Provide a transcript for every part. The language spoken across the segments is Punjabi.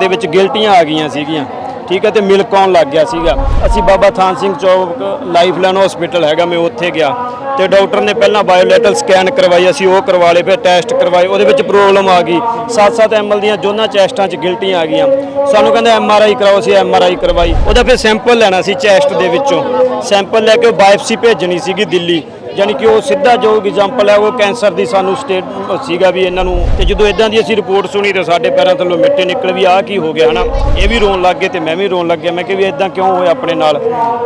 ਦੇ ਵਿੱਚ ਗਿਲਟੀਆਂ ਆ ਗਈਆਂ ਸੀਗੀਆਂ। ਠੀਕ ਹੈ, ਤੇ ਮਿਲਕ ਆਉਣ ਲੱਗ ਗਿਆ ਸੀਗਾ। ਅਸੀਂ ਬਾਬਾ ਥਾਨ ਸਿੰਘ ਚੌਕ ਲਾਈਫ ਲਾਈਨ ਹਸਪੀਟਲ ਹੈਗਾ, ਮੈਂ ਉੱਥੇ ਗਿਆ। ਤੇ ਡਾਕਟਰ ਨੇ ਪਹਿਲਾਂ ਬਾਇਓਲੈਟਲ ਸਕੈਨ ਕਰਵਾਈ, ਅਸੀਂ ਉਹ ਕਰਵਾ ਲਏ ਫਿਰ ਟੈਸਟ ਕਰਵਾਏ, ਉਹਦੇ ਵਿੱਚ ਪ੍ਰੋਬਲਮ ਆ ਗਈ। 7-7 ਐਮਐਲ ਦੀਆਂ ਦੋਨਾਂ ਚੈਸਟਾਂ 'ਚ ਗਿਲਟੀਆਂ ਆ ਗਈਆਂ। ਸਾਨੂੰ ਕਹਿੰਦੇ ਐਮਆਰਆਈ ਕਰਾਓ, ਅਸੀਂ ਐਮਆਰਆਈ ਕਰਵਾਈ। ਉਹਦਾ ਫਿਰ ਸੈਂਪਲ ਲੈਣਾ ਸੀ ਚੈਸਟ ਦੇ ਵਿੱਚੋਂ। ਸੈਂਪਲ ਲੈ ਕੇ ਉਹ ਬਾਇਓਪਸੀ ਭੇਜਣੀ ਸੀਗੀ ਦਿੱਲੀ। ਯਾਨੀ ਕਿ ਉਹ ਸਿੱਧਾ ਜੋ ਐਗਜ਼ਾਮਪਲ ਹੈ, ਉਹ ਕੈਂਸਰ ਦੀ ਸਾਨੂੰ ਸਟੇਟ ਸੀਗਾ ਵੀ ਇਹਨਾਂ ਨੂੰ। ਤੇ ਜਦੋਂ ਇਦਾਂ ਦੀ ਅਸੀਂ ਰਿਪੋਰਟ ਸੁਣੀ ਤੇ ਸਾਡੇ ਪੈਰਾਂ ਥੱਲੋਂ ਮਿੱਟੇ ਨਿਕਲ ਵੀ ਆਹ ਕੀ ਹੋ ਗਿਆ, ਹਨਾ? ਇਹ ਵੀ ਰੋਣ ਲੱਗ ਗਏ ਤੇ ਮੈਂ ਵੀ ਰੋਣ ਲੱਗ ਗਿਆ। ਮੈਂ ਕਿ ਵੀ ਇਦਾਂ ਕਿਉਂ ਹੋਇਆ ਆਪਣੇ ਨਾਲ?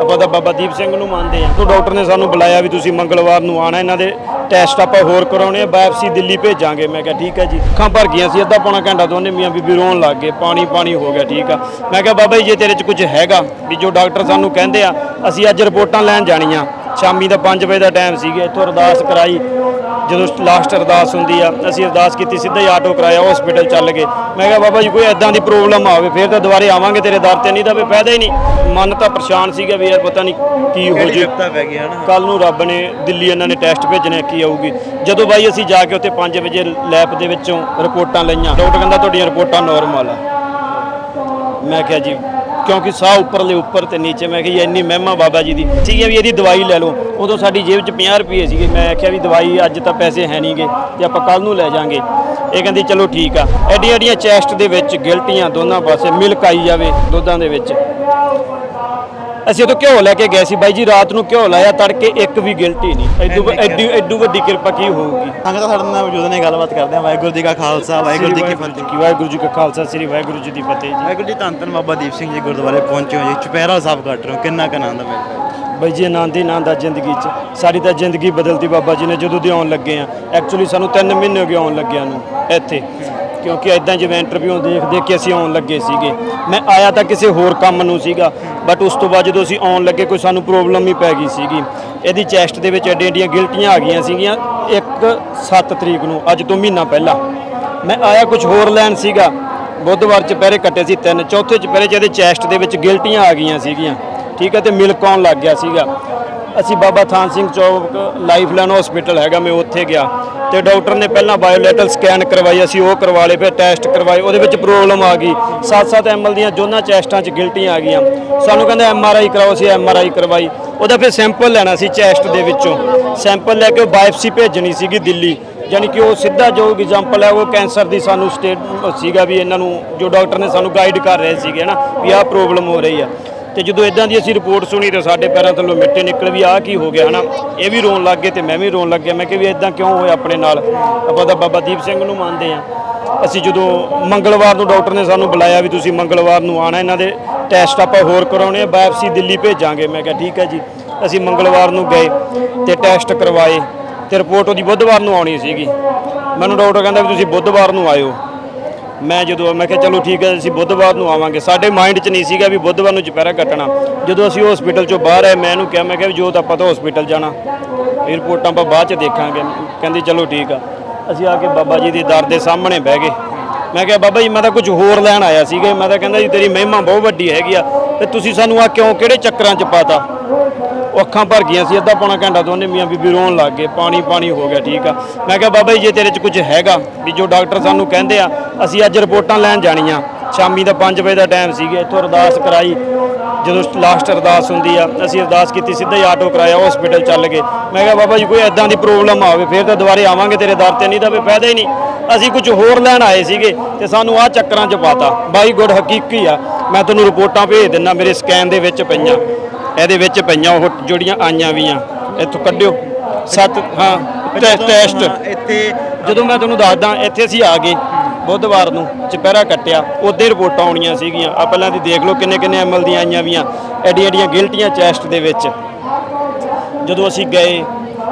ਆਪਾਂ ਤਾਂ ਬਾਬਾ ਦੀਪ ਸਿੰਘ ਨੂੰ ਮੰਨਦੇ ਆ ਤੋਂ ਡਾਕਟਰ ਨੇ ਸਾਨੂੰ ਬੁਲਾਇਆ ਵੀ ਤੁਸੀਂ ਮੰਗਲਵਾਰ ਨੂੰ ਆਣਾ ਇਹਨਾਂ ਦੇ ਟੈਸਟ ਆਪਾਂ ਹੋਰ ਕਰਾਉਣੇ ਆ ਬਾਇਓਪਸੀ ਦਿੱਲੀ ਭੇਜਾਂਗੇ। ਮੈਂ ਕਿਹਾ, ਠੀਕ ਹੈ ਜੀ। ਅੱਖਾਂ ਭਰ ਗਈਆਂ ਸੀ, ਅੱਧਾ ਪੌਣਾ ਘੰਟਾ ਦੋਨੇ ਮੀਆਂ ਬੀਬੀ ਰੋਣ ਲੱਗ ਗਏ। ਪਾਣੀ ਪਾਣੀ ਹੋ ਗਿਆ, ਠੀਕ ਆ। ਮੈਂ ਕਿਹਾ, ਬਾਬਾ ਜੀ, ਜੇ ਤੇਰੇ 'ਚ ਕੁਝ ਹੈਗਾ, ਵੀ ਜੋ ਡਾਕਟਰ ਸਾਨੂੰ ਕਹਿੰਦੇ ਆ, ਅਸੀਂ ਅੱਜ ਰਿਪੋਰਟਾਂ ਲੈਣ ਜਾਣੀਆਂ। ਸ਼ਾਮੀ ਦਾ 5 ਵਜੇ ਦਾ ਟਾਈਮ ਸੀਗਾ ਇੱਥੋਂ ਅਰਦਾਸ ਕਰਾਈ। ਜਦੋਂ ਲਾਸਟ ਅਰਦਾਸ ਹੁੰਦੀ ਆ ਅਸੀਂ ਅਰਦਾਸ ਕੀਤੀ ਸਿੱਧਾ ਹੀ ਆਟੋ ਕਰਾਇਆ ਹਸਪੀਟਲ ਚੱਲ ਗਏ। ਮੈਂ ਕਿਹਾ ਬਾਬਾ ਜੀ ਕੋਈ ਐਦਾਂ ਦੀ ਪ੍ਰੋਬਲਮ ਆਵੇ ਫਿਰ ਤਾਂ ਦੁਬਾਰੇ ਆਵਾਂਗੇ ਤੇਰੇ ਦਰ ਤੇ ਨਹੀਂ ਤਾਂ ਵੀ ਫਾਇਦਾ ਹੀ ਨਹੀਂ। ਮਨ ਤਾਂ ਪਰੇਸ਼ਾਨ ਸੀਗਾ ਵੀ ਯਾਰ ਪਤਾ ਨਹੀਂ ਕੀ ਹੋ ਜੇ। ਕੱਲ ਨੂੰ। ਰੱਬ ਨੇ ਦਿੱਲੀ ਇਹਨਾਂ ਨੇ ਟੈਸਟ ਭੇਜਣੇ ਕੀ ਆਊਗੀ। ਜਦੋਂ ਬਾਈ ਅਸੀਂ ਜਾ ਕੇ ਉੱਥੇ 5 ਵਜੇ ਲੈਬ ਦੇ ਵਿੱਚੋਂ ਰਿਪੋਰਟਾਂ ਲਈਆਂ ਡਾਕਟਰ ਕਹਿੰਦਾ ਤੁਹਾਡੀਆਂ ਰਿਪੋਰਟਾਂ ਨਾਰਮਲ ਆ। ਮੈਂ ਕਿਹਾ ਜੀ ਕਿਉਂਕਿ ਸਾਹ ਉੱਪਰਲੇ ਉੱਪਰ ਤੇ ਨੀਚੇ, ਮੈਂ ਕਿਹਾ ਇੰਨੀ ਮਹਿਮਾ ਬਾਬਾ ਜੀ ਦੀ। ਠੀਕ ਹੈ ਵੀ ਇਹਦੀ ਦਵਾਈ ਲੈ ਲਓ। ਉਦੋਂ ਸਾਡੀ ਜੇਬ 'ਚ 50 ਰੁਪਏ ਸੀਗੇ। ਮੈਂ ਆਖਿਆ ਵੀ ਦਵਾਈ ਅੱਜ ਤਾਂ ਪੈਸੇ ਹੈ ਨਹੀਂਗੇ ਤੇ ਆਪਾਂ ਕੱਲ ਨੂੰ ਲੈ ਜਾਾਂਗੇ। ਇਹ ਕਹਿੰਦੀ, ਚਲੋ ਠੀਕ ਆ। ਐਡੀਆਂ ਐਡੀਆਂ ਚੈਸਟ ਦੇ ਵਿੱਚ ਗਿਲਟੀਆਂ ਦੋਨਾਂ ਪਾਸੇ ਮਿਲਕ ਆਈ ਜਾਵੇ ਦੁੱਧਾਂ ਦੇ ਵਿੱਚ। ਅਸੀਂ ਉਦੋਂ ਘਿਓ ਲੈ ਕੇ ਗਏ ਸੀ ਬਾਈ ਜੀ ਰਾਤ ਨੂੰ ਘਿਓ ਲਾਇਆ ਤੜਕੇ ਇੱਕ ਵੀ ਗਿਲਟੀ ਨਹੀਂ। ਐਡੂ ਐਡੀ ਐਡੂ ਵੱਡੀ ਕਿਰਪਾ ਕੀ ਹੋਊਗੀ? ਸੰਗਤ ਸਾਡੇ ਨਾਲ ਮੌਜੂਦ ਨੇ ਗੱਲਬਾਤ ਕਰਦੇ ਆ। ਵਾਹਿਗੁਰੂ ਜੀ ਕਾ ਖਾਲਸਾ ਵਾਹਿਗੁਰੂ ਜੀ ਕੀ ਫਤਿਹ। ਕੀ ਵਾਹਿਗੁਰੂ ਜੀ ਕਾ ਖਾਲਸਾ ਸ੍ਰੀ ਵਾਹਿਗੁਰੂ ਜੀ ਦੀ ਫਤਿਹ ਜੀ। ਵਾਹਿਗੁਰੂ ਜੀ ਧੰਨ ਧੰਨ ਬਾਬਾ ਦੀਪ ਸਿੰਘ ਜੀ ਗੁਰਦੁਆਰੇ ਪਹੁੰਚੇ ਹੋ ਜੀ। ਚੁਪਹਿਰਾ ਸਾਹਿਬ ਕੱਟ ਰਹੇ ਹੋ ਕਿੰਨਾ ਕੁ ਆਨੰਦ ਮਿਲ ਰਿਹਾ। ਬਾਈ ਜੀ ਆਨੰਦ ਹੀ ਆਨੰਦ ਆ ਜ਼ਿੰਦਗੀ 'ਚ। ਸਾਡੀ ਤਾਂ ਜ਼ਿੰਦਗੀ ਬਦਲਤੀ ਬਾਬਾ ਜੀ ਨੇ ਜਦੋਂ ਦੇ ਆਉਣ ਲੱਗੇ ਆ। ਐਕਚੁਅਲੀ ਸਾਨੂੰ 3 ਮਹੀਨੇ ਹੋ ਗਏ ਆਉਣ ਲੱਗਿਆਂ ਨੂੰ ਇੱਥੇ। ਕਿਉਂਕਿ ਐਦਾਂ ਜਿਵੇਂ ਇੰਟਰਵਿਊ ਦੇਖ ਦੇਖ ਕੇ ਅਸੀਂ ਆਉਣ ਲੱਗੇ ਸੀਗੇ। ਮੈਂ ਆਇਆ ਤਾਂ ਕਿਸੇ ਹੋਰ ਕੰਮ ਨੂੰ ਸੀਗਾ ਬਟ ਉਸ ਤੋਂ ਬਾਅਦ ਜਦੋਂ ਅਸੀਂ ਆਉਣ ਲੱਗੇ ਕੋਈ ਸਾਨੂੰ ਪ੍ਰੋਬਲਮ ਹੀ ਪੈ ਗਈ ਸੀਗੀ। ਇਹਦੀ ਚੈਸਟ ਦੇ ਵਿੱਚ ਐਡੀਆਂ ਐਡੀਆਂ ਗਿਲਟੀਆਂ ਆ ਗਈਆਂ ਸੀਗੀਆਂ, ਇੱਕ 7 ਤਰੀਕ ਨੂੰ, ਅੱਜ ਤੋਂ ਮਹੀਨਾ ਪਹਿਲਾਂ। ਮੈਂ ਆਇਆ ਕੁਝ ਹੋਰ ਲੈਣ ਸੀਗਾ, ਬੁੱਧਵਾਰ 'ਚ ਪਹਿਰੇ ਕੱਟੇ ਸੀ ਤਿੰਨ, ਚੌਥੇ ਚ ਪਹਿਰੇ 'ਚ ਇਹਦੇ ਚੈਸਟ ਦੇ ਵਿੱਚ ਗਿਲਟੀਆਂ ਆ ਗਈਆਂ ਸੀਗੀਆਂ। ਠੀਕ ਹੈ, ਤੇ ਮਿਲਕ ਆਉਣ ਲੱਗ ਗਿਆ ਸੀਗਾ। ਅਸੀਂ ਬਾਬਾ ਥਾਨ ਸਿੰਘ ਚੌਕ ਲਾਈਫ ਲਾਈਨ ਹਸਪੀਟਲ ਹੈਗਾ, ਮੈਂ ਉੱਥੇ ਗਿਆ। ਤੇ ਡਾਕਟਰ ਨੇ ਪਹਿਲਾਂ ਬਾਇਓਲੈਟਲ ਸਕੈਨ ਕਰਵਾਈ, ਅਸੀਂ ਉਹ ਕਰਵਾ ਲਏ, ਫਿਰ ਟੈਸਟ ਕਰਵਾਏ, ਉਹਦੇ ਵਿੱਚ ਪ੍ਰੋਬਲਮ ਆ ਗਈ। 7-7 ਐਮਐਲ ਦੀਆਂ ਦੋਨਾਂ ਚੈਸਟਾਂ 'ਚ ਗਿਲਟੀਆਂ ਆ ਗਈਆਂ। ਸਾਨੂੰ ਕਹਿੰਦੇ ਐਮਆਰਆਈ ਕਰਾਓ, ਅਸੀਂ ਐਮਆਰਆਈ ਕਰਵਾਈ। ਉਹਦਾ ਫਿਰ ਸੈਂਪਲ ਲੈਣਾ ਸੀ ਚੈਸਟ ਦੇ ਵਿੱਚੋਂ। ਸੈਂਪਲ ਲੈ ਕੇ ਉਹ ਬਾਇਓਪਸੀ ਭੇਜਣੀ ਸੀਗੀ ਦਿੱਲੀ। ਯਾਨੀ ਕਿ ਉਹ ਸਿੱਧਾ ਜੋ ਐਗਜ਼ਾਮਪਲ ਹੈ, ਉਹ ਕੈਂਸਰ ਦੀ ਸਾਨੂੰ ਸਟੇਟ ਸੀਗਾ ਵੀ ਇਹਨਾਂ ਨੂੰ, ਜੋ ਡਾਕਟਰ ਨੇ ਸਾਨੂੰ ਗਾਈਡ ਕਰ ਰਹੇ ਸੀਗੇ ਨਾ ਵੀ ਆਹ ਪ੍ਰੋਬਲਮ ਹੋ ਰਹੀ ਆ। ਤੇ ਜਦੋਂ ਇਦਾਂ ਦੀ ਅਸੀਂ ਰਿਪੋਰਟ ਸੁਣੀ ਤੇ ਸਾਡੇ ਪੈਰਾਂ ਥੱਲੋਂ ਮਿੱਟੇ ਨਿਕਲ ਵੀ ਆਹ ਕੀ ਹੋ ਗਿਆ, ਹਨਾ? ਇਹ ਵੀ ਰੋਣ ਲੱਗ ਗਏ ਤੇ ਮੈਂ ਵੀ ਰੋਣ ਲੱਗ ਗਿਆ ਮੈਂ ਕਿ ਵੀ ਇਦਾਂ ਕਿਉਂ ਹੋਇਆ ਆਪਣੇ ਨਾਲ? ਆਪਾਂ ਤਾਂ ਬਾਬਾ ਦੀਪ ਸਿੰਘ ਨੂੰ ਮੰਨਦੇ ਆ ਅਸੀਂ ਜਦੋਂ ਮੰਗਲਵਾਰ ਨੂੰ ਡਾਕਟਰ ਨੇ ਸਾਨੂੰ ਬੁਲਾਇਆ ਵੀ ਤੁਸੀਂ ਮੰਗਲਵਾਰ ਨੂੰ ਆਣਾ ਇਹਨਾਂ ਦੇ ਟੈਸਟ ਆਪਾਂ ਹੋਰ ਕਰਾਉਣੇ ਆ, ਬਾਇਓਪਸੀ ਦਿੱਲੀ ਭੇਜਾਂਗੇ। ਮੈਂ ਕਿਹਾ ਠੀਕ ਹੈ ਜੀ। ਅਸੀਂ ਮੰਗਲਵਾਰ ਨੂੰ ਗਏ ਤੇ ਟੈਸਟ ਕਰਵਾਏ ਤੇ ਰਿਪੋਰਟ ਉਹਦੀ ਬੁੱਧਵਾਰ ਨੂੰ ਆਉਣੀ ਸੀਗੀ। ਮੈਨੂੰ ਡਾਕਟਰ ਕਹਿੰਦਾ ਵੀ ਤੁਸੀਂ ਬੁੱਧਵਾਰ ਨੂੰ ਆਇਓ। ਮੈਂ ਜਦੋਂ, ਮੈਂ ਕਿਹਾ ਚਲੋ ਠੀਕ ਹੈ, ਅਸੀਂ ਬੁੱਧਵਾਰ ਨੂੰ ਆਵਾਂਗੇ। ਸਾਡੇ ਮਾਈਂਡ 'ਚ ਨਹੀਂ ਸੀਗਾ ਵੀ ਬੁੱਧਵਾਰ ਨੂੰ ਚੁਪਹਿਰਾ ਕੱਟਣਾ। ਜਦੋਂ ਅਸੀਂ ਹਸਪੀਟਲ 'ਚੋਂ ਬਾਹਰ ਆਏ, ਮੈਂ ਇਹਨੂੰ ਕਿਹਾ, ਮੈਂ ਕਿਹਾ ਵੀ ਜੋ ਤਾਂ ਆਪਾਂ ਤਾਂ ਹਸਪੀਟਲ ਜਾਣਾ। ਇਹ ਰਿਪੋਰਟਾਂ ਆਪਾਂ ਬਾਅਦ 'ਚ ਦੇਖਾਂਗੇ। ਕਹਿੰਦੀ ਚਲੋ ਠੀਕ ਆ। ਅਸੀਂ ਆ ਕੇ ਬਾਬਾ ਜੀ ਦੇ ਦਰ ਦੇ ਸਾਹਮਣੇ ਬਹਿ ਗਏ। ਮੈਂ ਕਿਹਾ, ਬਾਬਾ ਜੀ, ਮੈਂ ਤਾਂ ਕੁਝ ਹੋਰ ਲੈਣ ਆਇਆ ਸੀਗਾ। ਮੈਂ ਤਾਂ ਕਹਿੰਦਾ ਜੀ, ਤੇਰੀ ਮਹਿਮਾ ਬਹੁਤ ਵੱਡੀ ਹੈਗੀ ਆ। ਤੇ ਤੁਸੀਂ ਸਾਨੂੰ ਆ ਕਿਉਂ, ਕਿਹੜੇ ਚੱਕਰਾਂ 'ਚ ਪਾਤਾ? ਉਹ ਅੱਖਾਂ ਭਰ ਗਈਆਂ ਸੀ, ਅੱਧਾ ਪੌਣਾ ਘੰਟਾ ਦੋਨੇ ਮੀਆਂ ਬੀਬੀ ਰੋਣ ਲੱਗ ਗਏ, ਪਾਣੀ ਪਾਣੀ ਹੋ ਗਿਆ, ਠੀਕ ਆ। ਮੈਂ ਕਿਹਾ, ਬਾਬਾ ਜੀ, ਜੇ ਤੇਰੇ 'ਚ ਕੁਝ ਹੈਗਾ, ਵੀ ਜੋ ਡਾਕਟਰ ਸਾਨੂੰ ਕਹਿੰਦੇ ਆ, ਅਸੀਂ ਅੱਜ ਰਿਪੋਰਟਾਂ ਲੈਣ ਜਾਣੀਆਂ। ਸ਼ਾਮੀ ਦਾ 5 ਵਜੇ ਦਾ ਟਾਈਮ ਸੀਗਾ, ਇੱਥੋਂ ਅਰਦਾਸ ਕਰਾਈ। ਜਦੋਂ ਲਾਸਟ ਅਰਦਾਸ ਹੁੰਦੀ ਆ, ਅਸੀਂ ਅਰਦਾਸ ਕੀਤੀ, ਸਿੱਧਾ ਹੀ ਆਟੋ ਕਰਾਇਆ ਹਸਪੀਟਲ ਚੱਲ ਗਏ। ਮੈਂ ਕਿਹਾ, ਬਾਬਾ ਜੀ, ਕੋਈ ਐਦਾਂ ਦੀ ਪ੍ਰੋਬਲਮ ਆਵੇ, ਫਿਰ ਤਾਂ ਦੁਬਾਰੇ ਆਵਾਂਗੇ, ਤੇਰੇ ਦਰ ਤੇ ਨਹੀਂ ਤਾਂ ਵੀ ਫਾਇਦਾ ਹੀ ਨਹੀਂ। ਅਸੀਂ ਕੁਝ ਹੋਰ ਲੈਣ ਆਏ ਸੀਗੇ, ਤੇ ਸਾਨੂੰ ਆਹ ਚੱਕਰਾਂ 'ਚ ਪਾਤਾ। ਬਾਈ ਗੁੱਡ ਹਕੀਕੀ ਆ, ਮੈਂ ਤੁਹਾਨੂੰ ਰਿਪੋਰਟਾਂ ਭੇਜ ਦਿੰਦਾ ਮੇਰੇ ਸਕੈਨ ਦੇ ਵਿੱਚ ਪਈਆਂ। ਇਹਦੇ ਵਿੱਚ ਪਈਆਂ ਉਹ ਜਿਹੜੀਆਂ ਆਈਆਂ ਵੀਆਂ, ਇੱਥੋਂ ਕੱਢਿਓ। ਸੱਤ, ਹਾਂ ਟੈ- ਟੈਸਟ ਇੱਥੇ, ਜਦੋਂ ਮੈਂ ਤੁਹਾਨੂੰ ਦੱਸਦਾ, ਇੱਥੇ ਅਸੀਂ ਆ ਗਏ ਬੁੱਧਵਾਰ ਨੂੰ, ਚੁਪਹਿਰਾ ਕੱਟਿਆ ਉਹਦੇ ਰਿਪੋਰਟਾਂ ਆਉਣੀਆਂ ਸੀਗੀਆਂ। ਆ ਪਹਿਲਾਂ ਦੀ ਦੇਖ ਲਓ ਕਿੰਨੇ ਕਿੰਨੇ ਐਮਐਲ ਦੀਆਂ ਆਈਆਂ ਵੀਆਂ, ਐਡੀਆਂ ਐਡੀਆਂ ਗਿਲਟੀਆਂ ਚੈਸਟ ਦੇ ਵਿੱਚ। ਜਦੋਂ ਅਸੀਂ ਗਏ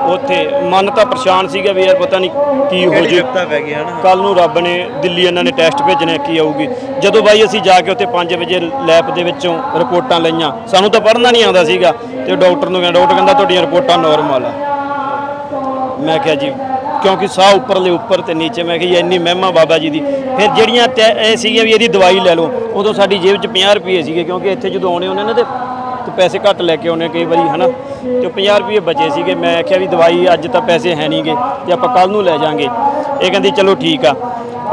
ਉੱਥੇ। ਮਨ ਤਾਂ ਪਰੇਸ਼ਾਨ ਸੀਗਾ ਵੀ ਯਾਰ ਪਤਾ ਨਹੀਂ ਕੀ ਹੋ ਜੇ। ਪੈ ਗਈ ਹਨਾ? ਕੱਲ ਨੂੰ ਰੱਬ ਨੇ ਦਿੱਲੀ ਇਹਨਾਂ ਨੇ ਟੈਸਟ ਭੇਜਣੇ ਕੀ ਆਊਗੀ। ਜਦੋਂ ਬਾਈ ਅਸੀਂ ਜਾ ਕੇ ਉੱਥੇ 5 ਵਜੇ ਲੈਬ ਦੇ ਵਿੱਚੋਂ ਰਿਪੋਰਟਾਂ ਲਈਆਂ ਸਾਨੂੰ ਤਾਂ ਪੜ੍ਹਨਾ ਨਹੀਂ ਆਉਂਦਾ ਸੀਗਾ। ਤੇ ਡਾਕਟਰ ਨੂੰ ਕਹਿੰਦਾ ਡਾਕਟਰ ਕਹਿੰਦਾ ਤੁਹਾਡੀਆਂ ਰਿਪੋਰਟਾਂ ਨਾਰਮਲ ਆ। ਮੈਂ ਕਿਹਾ ਜੀ ਕਿਉਂਕਿ ਸਾਹ ਉੱਪਰਲੇ ਉੱਪਰ ਤੇ ਨੀਚੇ। ਮੈਂ ਕਿਹਾ ਇੰਨੀ ਮਹਿਮਾ ਬਾਬਾ ਜੀ ਦੀ। ਫਿਰ ਜਿਹੜੀਆਂ ਇਹ ਸੀਗੀਆਂ ਵੀ ਇਹਦੀ ਦਵਾਈ ਲੈ ਲਓ। ਉਦੋਂ ਸਾਡੀ ਜੇਬ 'ਚ 50 ਰੁਪਏ ਸੀਗੇ ਕਿਉਂਕਿ ਇੱਥੇ ਜਦੋਂ ਆਉਣੇ ਹੁੰਦੇ ਨੇ ਤੇ ਤੇ ਪੈਸੇ ਘੱਟ ਲੈ ਕੇ ਆਉਣੇ ਕਈ ਵਾਰੀ ਹਨਾ? ਤੇ ਉਹ 50 ਰੁਪਏ ਬਚੇ ਸੀਗੇ। ਮੈਂ ਆਖਿਆ ਵੀ ਦਵਾਈ ਅੱਜ ਤਾਂ ਪੈਸੇ ਹੈ ਨਹੀਂਗੇ ਤੇ ਆਪਾਂ ਕੱਲ ਨੂੰ ਲੈ ਜਾਾਂਗੇ। ਇਹ ਕਹਿੰਦੀ ਚਲੋ ਠੀਕ ਆ।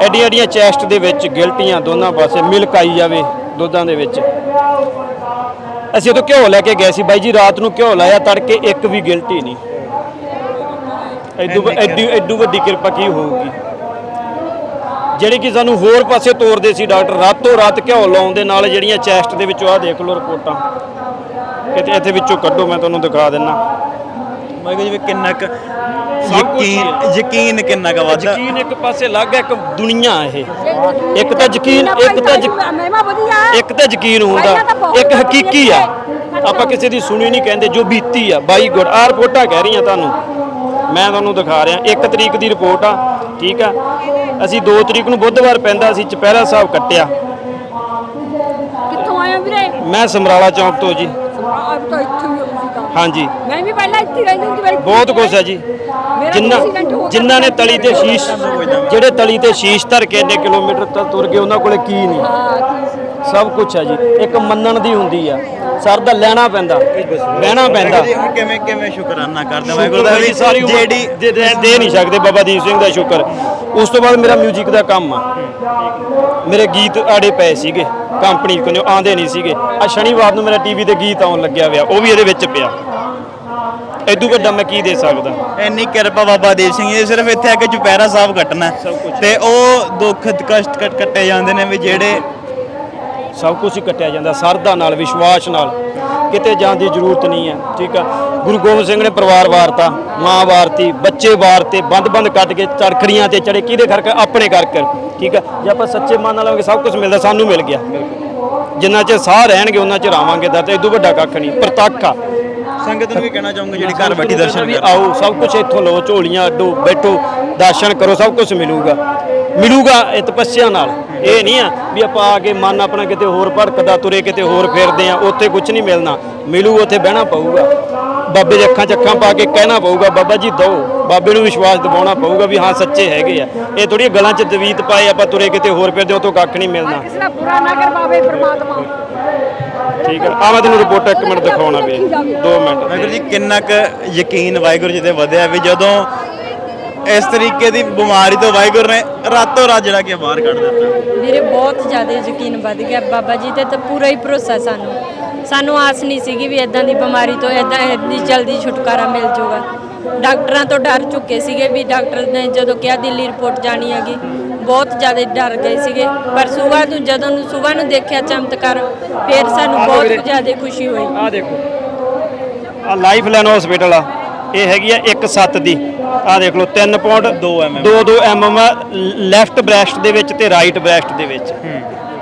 ਐਡੀਆਂ ਐਡੀਆਂ ਚੈਸਟ ਦੇ ਵਿੱਚ ਗਿਲਟੀਆਂ ਦੋਨਾਂ ਪਾਸੇ ਮਿਲਕ ਆਈ ਜਾਵੇ ਦੁੱਧਾਂ ਦੇ ਵਿੱਚ। ਅਸੀਂ ਉਦੋਂ ਘਿਓ ਲੈ ਕੇ ਗਏ ਸੀ। ਬਾਈ ਜੀ ਰਾਤ ਨੂੰ ਘਿਓ ਲਾਇਆ ਤੜਕੇ ਇੱਕ ਵੀ ਗਿਲਟੀ ਨਹੀਂ ਐਡੂ ਐਡੀ ਐਡੂ ਵੱਡੀ ਕਿਰਪਾ ਕੀ ਹੋਊਗੀ? ਜਿਹੜੀ ਕਿ ਸਾਨੂੰ ਹੋਰ ਪਾਸੇ ਤੋਰਦੇ ਸੀ ਡਾਕਟਰ ਰਾਤੋਂ ਰਾਤ ਘਿਓ ਲਾਉਣ ਦੇ ਨਾਲ ਜਿਹੜੀਆਂ ਚੈਸਟ ਦੇ ਵਿੱਚੋਂ ਆਹ ਦੇਖ ਲਓ ਰਿਪੋਰਟਾਂ। ਕਿਤੇ ਇੱਥੇ ਵਿੱਚੋਂ ਕੱਢੋ ਮੈਂ ਤੁਹਾਨੂੰ ਦਿਖਾ ਦਿੰਨਾ। ਮੈਂ ਕਿਹਾ ਜਿਵੇਂ ਕਿੰਨਾ ਕੁ ਸਭ ਕੁਛ ਹੀ ਯਕੀਨ ਯਕੀਨ ਕਿੰਨਾ ਕੁ ਵੱਧਦਾ? ਯਕੀਨ ਇੱਕ ਪਾਸੇ ਲੱਗ ਗਿਆ ਇੱਕ ਦੁਨੀਆ ਇਹ। ਇੱਕ ਤਾਂ ਯਕੀਨ ਇੱਕ ਤਾਂ ਯਕ- ਮਹਿਮਾ ਵਧੀਆ। ਇੱਕ ਤਾਂ ਯਕੀਨ ਹੁੰਦਾ। ਇੱਕ ਹਕੀਕੀ ਆ। ਆਪਾਂ ਕਿਸੇ ਦੀ ਸੁਣੀ ਨਹੀਂ ਕਹਿੰਦੇ ਜੋ ਬੀਤੀ ਆ। ਬਾਈ ਗੁੱਡ ਆਹ ਰਿਪੋਰਟਾਂ ਕਹਿ ਰਹੀਆਂ ਤੁਹਾਨੂੰ। ਮੈਂ ਤੁਹਾਨੂੰ ਦਿਖਾ ਰਿਹਾ। 1 ਤਰੀਕ ਦੀ ਰਿਪੋਰਟ ਆ ਠੀਕ ਆ? ਅਸੀਂ 2 ਤਰੀਕ ਨੂੰ ਬੁੱਧਵਾਰ ਪੈਂਦਾ ਸੀ ਚੁਪਹਿਰਾ ਸਾਹਿਬ ਕੱਟਿਆ। ਕਿੱਥੋਂ ਆਇਆ ਵੀਰੇ? ਮੈਂ ਸਮਰਾਲਾ ਚੌਂਕ ਤੋਂ ਜੀ। ਇੱਥੇ ਹੀ ਹਾਂਜੀ। ਮੈਂ ਵੀ ਪਹਿਲਾਂ ਇੱਥੇ ਹੀ ਰਹਿੰਦੀ ਹੁੰਦੀ ਮੇਰੀ ਬਹੁਤ ਕੁਛ ਹੈ ਜੀ। ਮੇਰਾ ਜਿਨ੍ਹਾਂ accident ਹੋ ਗਿਆ। ਜਿਨ੍ਹਾਂ ਨੇ ਤਲੀ ਤੇ ਸ਼ੀਸ਼ ਜਿਹੜੇ ਤਲੀ ਤੇ ਸ਼ੀਸ਼ ਧਰ ਕੇ ਇੰਨੇ ਕਿਲੋਮੀਟਰ ਤੱਕ ਤੁਰ ਗਏ ਉਹਨਾਂ ਕੋਲੇ ਕੀ ਨਹੀਂ? ਹਾਂ ਕੀ ਸੀ? ਸਭ ਕੁਝ ਹੈ ਜੀ। ਇੱਕ ਮੰਨਣ ਦੀ ਹੁੰਦੀ ਆ। ਸਰ ਦਾ ਲੈਣਾ ਪੈਂਦਾ। ਬਹਿਣਾ ਪੈਂਦਾ। ਜੀ ਹੁਣ ਕਿਵੇਂ ਕਿਵੇਂ ਸ਼ੁਕਰਾਨਾ ਕਰਦੇ ਵਾਹਿਗੁਰੂ ਦਾ ਵੀ ਸਾਰੀ ਉਮਰ ਜਿਹੜੀ ਦੇ ਦੇ- ਦੇ ਨਹੀਂ ਸਕਦੇ ਬਾਬਾ ਦੀਪ ਸਿੰਘ ਦਾ ਸ਼ੁਕਰ। ਉਸ ਤੋਂ ਬਾਅਦ ਮੇਰਾ 뮤직 ਦਾ ਕੰਮ ਆ। ਮੇਰੇ ਗੀਤ ਆੜੇ ਪਏ ਸੀਗੇ। ਕੰਪਨੀ ਕੋਲੋਂ ਆਂਦੇ ਨਹੀਂ ਸੀਗੇ। ਆ ਸ਼ਨੀਵਾਰ ਨੂੰ ਮੇਰਾ ਟੀਵੀ ਤੇ ਗੀਤ ਆਉਣ ਲੱਗਿਆ ਹੋਇਆ ਉਹ ਵੀ ਇਹਦੇ ਵਿੱਚ ਪਿਆ। ਐਦੂ ਵੱਡਾ ਮੈਂ ਕੀ ਦੇ ਸਕਦਾ? ਇੰਨੀ ਕਿਰਪਾ ਬਾਬਾ ਦੀਪ ਸਿੰਘ ਜੀ ਸਿਰਫ ਇੱਥੇ ਆ ਕੇ ਚੁਪਹਿਰਾ ਸਾਹਿਬ ਕੱਟਣਾ। ਤੇ ਉਹ ਦੁੱਖ ਕਸ਼ਟ ਕੱਟ ਕੱਟੇ ਜਾਂਦੇ ਨੇ ਵੀ ਜਿਹੜੇ ਸਭ ਕੁਝ ਹੀ ਕੱਟਿਆ ਜਾਂਦਾ ਸਰਦਾ ਨਾਲ ਵਿਸ਼ਵਾਸ ਨਾਲ। ਕਿਤੇ ਜਾਣ ਦੀ ਜ਼ਰੂਰਤ ਨਹੀਂ ਹੈ ਠੀਕ ਆ? ਗੁਰੂ ਗੋਬਿੰਦ ਸਿੰਘ ਨੇ ਪਰਿਵਾਰ ਵਾਰਤਾ ਮਾਂ ਵਾਰਤੀ ਬੱਚੇ ਵਾਰਤੇ ਬੰਦ-ਬੰਦ ਕੱਟ ਕੇ ਚਰਖੜੀਆਂ ਤੇ ਚੜੇ ਕਿਹਦੇ ਕਰਕੇ ਆਪਣੇ ਕਰਕੇ ਠੀਕ ਆ? ਜੇ ਆਪਾਂ ਸੱਚੇ ਮਨ ਨਾਲ ਹੋਵਾਂਗੇ ਸਭ ਕੁਝ ਮਿਲਦਾ ਸਾਨੂੰ ਮਿਲ ਗਿਆ। ਜਿੰਨਾ ਚਿਰ ਸਾਹ ਰਹਿਣਗੇ ਉਹਨਾਂ ਚਿਰ ਆਵਾਂਗੇ ਦਰ ਤੇ ਇਦੋਂ ਵੱਡਾ ਕੱਖ ਨਹੀਂ ਪ੍ਰਤੱਖ ਆ। ਸੰਗਤ ਨੂੰ ਵੀ ਕਹਿਣਾ ਚਾਹੂੰਗਾ ਜਿਹੜੀ ਘਰ ਬੈਠੀ ਦਰਸ਼ਨ ਵੀ ਆਓ ਸਭ ਕੁਝ ਇੱਥੋਂ ਲਓ ਝੋਲੀਆਂ ਅੱਡੋ ਬੈਠੋ ਦਰਸ਼ਨ ਕਰੋ ਸਭ ਕੁਝ ਮਿਲੂਗਾ। ਮਿਲੂਗਾ ਇਹ ਤਪੱਸਿਆ ਨਾਲ। ਇਹ ਨਹੀਂ ਆ ਵੀ ਆਪਾਂ ਆ ਕੇ ਮਨ ਆਪਣਾ ਕਿਤੇ ਹੋਰ ਭੜਕਦਾ ਤੁਰੇ ਕਿਤੇ ਹੋਰ ਫਿਰਦੇ ਆ ਉੱਥੇ ਕੁਝ ਨਹੀਂ ਮਿਲਣਾ। ਮਿਲੂ ਉੱਥੇ ਬਹਿਣਾ ਪਊਗਾ। ਬਾਬੇ ਦੇ ਅੱਖਾਂ 'ਚ ਅੱਖਾਂ ਪਾ ਕੇ ਕਹਿਣਾ ਪਊਗਾ ਬਾਬਾ ਜੀ ਦੋ ਬਾਬੇ ਨੂੰ ਵਿਸ਼ਵਾਸ ਦਿਵਾਉਣਾ ਪਊਗਾ ਵੀ ਹਾਂ ਸੱਚੇ ਹੈਗੇ ਆ। ਇਹ ਥੋੜੀ ਗਲਾਂ 'ਚ ਦਵੀਤ ਪਾਏ ਆਪਾਂ ਤੁਰੇ ਕਿਤੇ ਹੋਰ ਫਿਰਦੇ ਉਤੋਂ ਕੱਖ ਨਹੀਂ ਮਿਲਣਾ। ਕਿਸੇ ਦਾ ਬੁਰਾ ਨਾ ਕਰ ਪਾਵੇ ਪ੍ਰਮਾਤਮਾ। ਠੀਕ ਹੈ ਆ ਮੈਂ ਤੈਨੂੰ ਰਿਪੋਰਟ ਇੱਕ ਮਿੰਟ ਦਿਖਾਉਣਾ ਵੀ 2 ਮਿੰਟ। ਵਾਹਿਗੁਰੂ ਜੀ ਕਿੰਨਾ ਕੁ ਯਕੀਨ ਵਾਹਿਗੁਰੂ ਜੀ ਤੇ ਵਧਿਆ ਵੀ ਜਦੋਂ ਇਸ ਤਰੀਕੇ ਦੀ ਬਿਮਾਰੀ ਤੋਂ ਵਾਹਿਗੁਰੂ ਨੇ ਰਾਤੋਂ ਰਾਤ ਜਿਹੜਾ ਕਿ ਬਾਹਰ ਕੱਢ ਦਿੱਤਾ। ਮੇਰੇ ਬਹੁਤ ਜ਼ਿਆਦਾ ਯਕੀਨ ਵੱਧ ਗਿਆ ਬਾਬਾ ਜੀ ਤੇ ਤਾਂ ਪੂਰਾ ਹੀ ਭਰੋਸਾ ਸਾਨੂੰ। ਸਾਨੂੰ ਆਸ ਨਹੀਂ ਸੀਗੀ ਵੀ ਇਦਾਂ ਦੀ ਬਿਮਾਰੀ ਤੋਂ ਇਦਾਂ ਇੰਨੀ ਜਲਦੀ ਛੁਟਕਾਰਾ ਮਿਲ ਜਾਊਗਾ ਡਾਕਟਰਾਂ ਤੋਂ ਡਰ ਚੁੱਕੇ ਸੀਗੇ ਵੀ ਡਾਕਟਰ ਨੇ ਜਦੋਂ ਕਿਹਾ ਦਿੱਲੀ ਰਿਪੋਰਟ ਜਾਣੀ ਹੈਗੀ ਬਹੁਤ ਜ਼ਿਆਦਾ ਡਰ ਗਏ ਸੀਗੇ। ਪਰ ਸਵੇਰ ਨੂੰ ਜਦੋਂ ਨੂੰ ਸਵੇਰ ਨੂੰ ਦੇਖਿਆ ਚਮਤਕਾਰ ਫਿਰ ਸਾਨੂੰ ਬਹੁਤ ਜ਼ਿਆਦਾ ਖੁਸ਼ੀ ਹੋਈ। ਆ ਦੇਖੋ। ਆ ਲਾਈਫ ਲਾਈਨ ਹਸਪੀਟਲ ਆ। ਇਹ ਹੈਗੀ ਆ 1.7 ਦੀ। ਆ ਦੇਖ ਲਓ 3 pound 2 mm 2 2 MM left breast ਦੇ ਵਿੱਚ ਤੇ ਰਾਈਟ ਬ੍ਰੈਸਟ ਦੇ ਵਿੱਚ।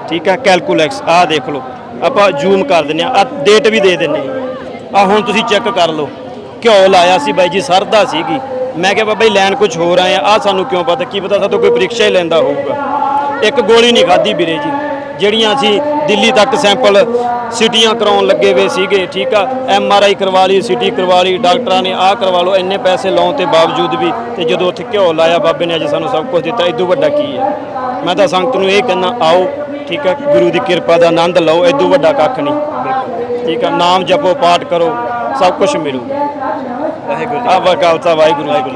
ਠੀਕ ਆ ਕੈਲਕੂਲੈਕਸ ਆ ਦੇਖ ਲਓ। ਆਪਾਂ ਜ਼ੂਮ ਕਰ ਦਿੰਨੇ ਆ ਆ ਡੇਟ ਵੀ ਦੇ ਦਿੰਨੇ ਆ। ਹੁਣ ਤੁਸੀਂ ਚੈੱਕ ਕਰ ਲਓ। ਘਿਓ ਲਾਇਆ ਸੀ ਬਾਈ ਜੀ ਸਰਦਾ ਸੀਗੀ। ਮੈਂ ਕਿਹਾ ਬਾਬਾ ਜੀ ਲੈਣ ਕੁਝ ਹੋਰ ਆਏ ਆ। ਆ ਸਾਨੂੰ ਕਿਉਂ ਪਤਾ? ਕੀ ਪਤਾ ਸਾਤੋਂ ਕੋਈ ਪ੍ਰੀਖਿਆ ਹੀ ਲੈਂਦਾ ਹੋਊਗਾ। ਇੱਕ ਗੋਲੀ ਨਹੀਂ ਖਾਧੀ ਵੀਰੇ ਜੀ ਜਿਹੜੀਆਂ ਅਸੀਂ ਦਿੱਲੀ ਤੱਕ ਸੈਂਪਲ ਸਿਟੀਆਂ ਕਰਾਉਣ ਲੱਗੇ ਵੇ ਸੀਗੇ ਠੀਕ ਆ? ਐਮ ਆਰ ਆਈ ਕਰਵਾ ਲਈ ਸਿਟੀ ਕਰਵਾ ਲਈ ਡਾਕਟਰਾਂ ਨੇ ਆਹ ਕਰਵਾ ਲਓ ਇੰਨੇ ਪੈਸੇ ਲਾਉਣ ਤੇ ਬਾਵਜੂਦ ਵੀ ਤੇ ਜਦੋਂ ਉੱਥੇ ਘਿਓ ਲਾਇਆ ਬਾਬੇ ਨੇ ਅੱਜ ਸਾਨੂੰ ਸਭ ਕੁਝ ਦਿੱਤਾ ਇਦੋਂ ਵੱਡਾ ਕੀ ਹੈ? ਮੈਂ ਤਾਂ ਸੰਗਤ ਨੂੰ ਇਹ ਕਹਿੰਦਾ ਆਓ ਠੀਕ ਆ? ਗੁਰੂ ਦੀ ਕਿਰਪਾ ਦਾ ਆਨੰਦ ਲਓ ਇਦੋਂ ਵੱਡਾ ਕੱਖ ਨਹੀਂ। ਠੀਕ ਆ? ਨਾਮ ਜਪੋ ਪਾਠ ਕਰੋ ਸਭ ਕੁਝ ਮਿਲੂ। ਵਾਹਿਗੁਰੂ ਜੀ ਆ ਵਾ ਖਾਲਸਾ ਵਾਹਿਗੁਰੂ ਜੀ